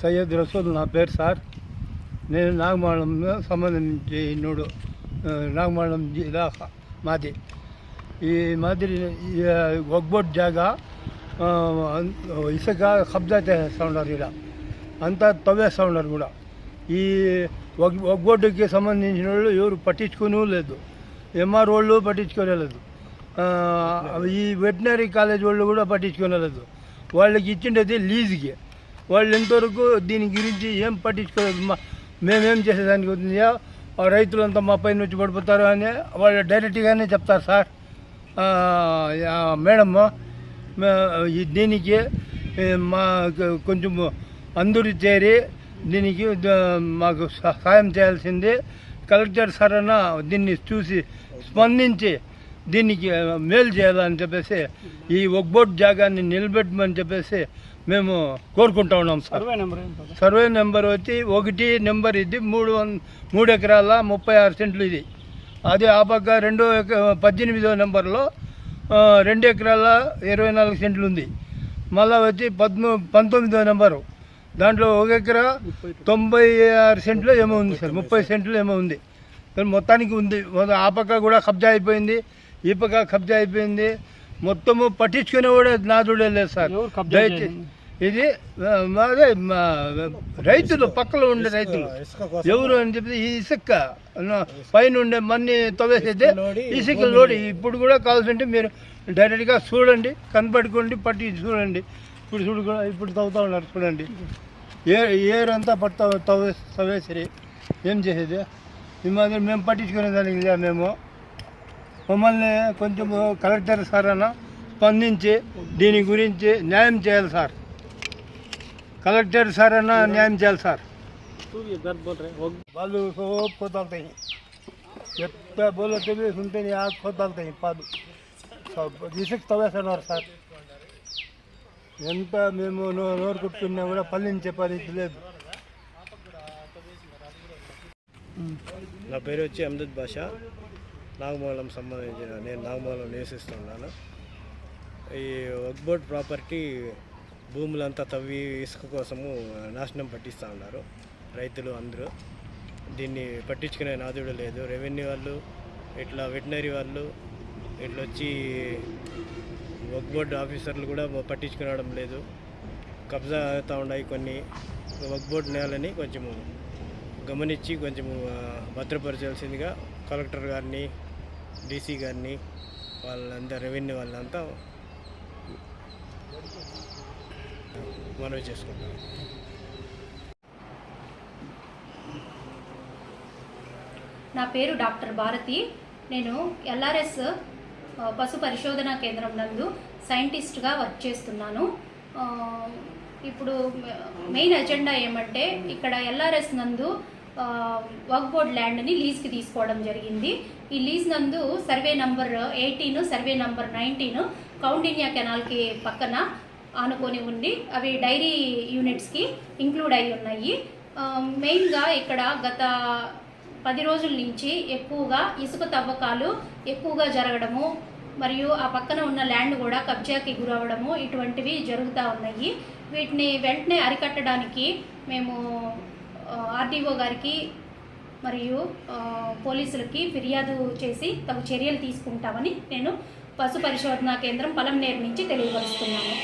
సయ్యద్ రసూల్ నా పేరు సార్. నేను నాగమాళం సంబంధించి ఇన్నుడు నాగమాళం జిల్లా మాది. ఈ మాదిరి ఈ జాగా ఇసుక కబ్జా చేస్తూ ఉన్నారు ఇలా అంతా తవ్వేస్తూ ఉన్నారు కూడా. ఈ ఒగ్ సంబంధించిన వాళ్ళు ఎవరు పట్టించుకుని లేదు. ఎంఆర్ వాళ్ళు పట్టించుకోలేదు. ఈ వెటనరీ కాలేజ్ వాళ్ళు కూడా పట్టించుకోలేదు వాళ్ళకి ఇచ్చిండేది లీజుకి. వాళ్ళు ఎంతవరకు దీని గురించి ఏం పట్టించుకోలేదు మా మేమేం చేసేదానికి అవుతుందా? రైతులంతా మా పైన వచ్చి పడిపోతారు అని వాళ్ళు డైరెక్ట్గానే చెప్తారు సార్. మేడమ్ దీనికి మా కొంచెం అందరూ చేరి దీనికి మాకు సహాయం సాయం చేయాల్సింది. కలెక్టర్ సార్ అన్న దీన్ని చూసి స్పందించి దీనికి మేలు చేయాలని చెప్పేసి ఈ ఒక్బోట్ జాగాన్ని నిలబెట్టమని చెప్పేసి మేము కోరుకుంటా ఉన్నాం సార్. సర్వే నెంబర్ ఏంటి సర్వే నెంబర్ వచ్చి ఒకటి నెంబర్ ఇది మూడు మూడు ఎకరాల ముప్పై ఆరు సెంట్లు ఇది. అది ఆ పక్క రెండో పద్దెనిమిదో నెంబర్లో రెండు ఎకరాల ఇరవై నాలుగు సెంట్లు ఉంది. మళ్ళా వచ్చి పద్మూ పంతొమ్మిదో నెంబరు. దాంట్లో ఒక ఎకరా తొంభై ఆరు సెంట్లు ఏమో ఉంది సార్ ముప్పై సెంట్లు ఏమో ఉంది. మొత్తానికి ఉంది. ఆ పక్క కూడా కబ్జా అయిపోయింది ఈ పక్క కబ్జా అయిపోయింది. మొత్తము పట్టించుకునే కూడా నాదుడే లేదు సార్. దయచేసి? ఇది మా రైతులు పక్కలో ఉండే రైతులు. ఎవరు అని చెప్పి ఈ ఇసుక పైన ఉండే మన్ని తవ్వేసేది ఇసుక లోడి ఇప్పుడు కూడా కావాల్సింటే మీరు డైరెక్ట్గా చూడండి కనపడుకోండి పట్టి చూడండి. ఇప్పుడు చూడు కూడా ఇప్పుడు తవ్వుతా ఉన్నారు చూడండి. ఏ ఏరంతా పట్ట తవ్వే తవ్వేసరి. ఏం చేసేది? ఈ మాదిరి మేము పట్టించుకునే దానికి మేము. మమ్మల్ని కొంచెం కలెక్టర్ సార్ అన్న స్పందించి దీని గురించి న్యాయం చేయాలి సార్. కలెక్టర్ సార్ అన్న న్యాయం చేయాలి సార్. వాళ్ళు కోతాలుతాయి కొద్దాయి ఎట్ట బోలో తెలిసి ఉంటే కొద్దాయి పాదు విసిక్స్ తవ్వేస్తున్నారు సార్. ఎంత మేము నోరు కుట్టుకున్నా కూడా పల్లించే పరిస్థితి లేదు. నా పేరు వచ్చి అహ్మద్ బాషా. నాగమూలం సంబంధించిన నేను నాగమూలం నివసిస్తున్నాను ఈ వక్బోర్డ్ ప్రాపర్టీ భూములంతా తవ్వి ఇసుక కోసము నాశనం పట్టిస్తూ ఉన్నారు రైతులు అందరూ. దీన్ని పట్టించుకునే నాదుడు లేదు. రెవెన్యూ వాళ్ళు ఇట్లా వెటనరీ వాళ్ళు ఇట్లా వచ్చి వక్బోర్డ్ ఆఫీసర్లు కూడా పట్టించుకునడం లేదు. కబ్జా అవుతూ ఉన్నాయి కొన్ని. వక్బోర్డ్ నేలని కొంచెము గమనించి కొంచెము భద్రపరచాల్సిందిగా కలెక్టర్ గారిని డీసీ గారిని వాళ్ళంతా రెవెన్యూ వాళ్ళంతా మనవి చేసుకుంటాం. నా పేరు డాక్టర్ భారతి. నేను ఎల్ఆర్ఎస్ పశు పరిశోధనా కేంద్రం నందు సైంటిస్ట్గా వర్క్ చేస్తున్నాను. ఇప్పుడు మెయిన్ ఎజెండా ఏమంటే ఇక్కడ ఎల్ఆర్ఎస్ నందు వర్క్ బోర్డ్ ల్యాండ్ని లీజ్కి తీసుకోవడం జరిగింది. ఈ లీజ్ నందు survey number eighteen survey number nineteen Koundinya కెనాల్కి పక్కన ఆనుకొని ఉండి అవి డైరీ యూనిట్స్కి ఇంక్లూడ్ అయి ఉన్నాయి. మెయిన్గా ఇక్కడ గత పది రోజుల నుంచి ఎక్కువగా ఇసుక తవ్వకాలు ఎక్కువగా జరగడము మరియు ఆ పక్కన ఉన్న ల్యాండ్ కూడా కబ్జాకి గురవడము ఇటువంటివి జరుగుతూ ఉన్నాయి. వీటిని వెంటనే అరికట్టడానికి మేము ఆర్డీఓ గారికి మరియు పోలీసులకి ఫిర్యాదు చేసి తగు చర్యలు తీసుకుంటామని నేను పశు పరిశోధనా కేంద్రం పలంనేరు నుంచి తెలియపరుస్తున్నాను.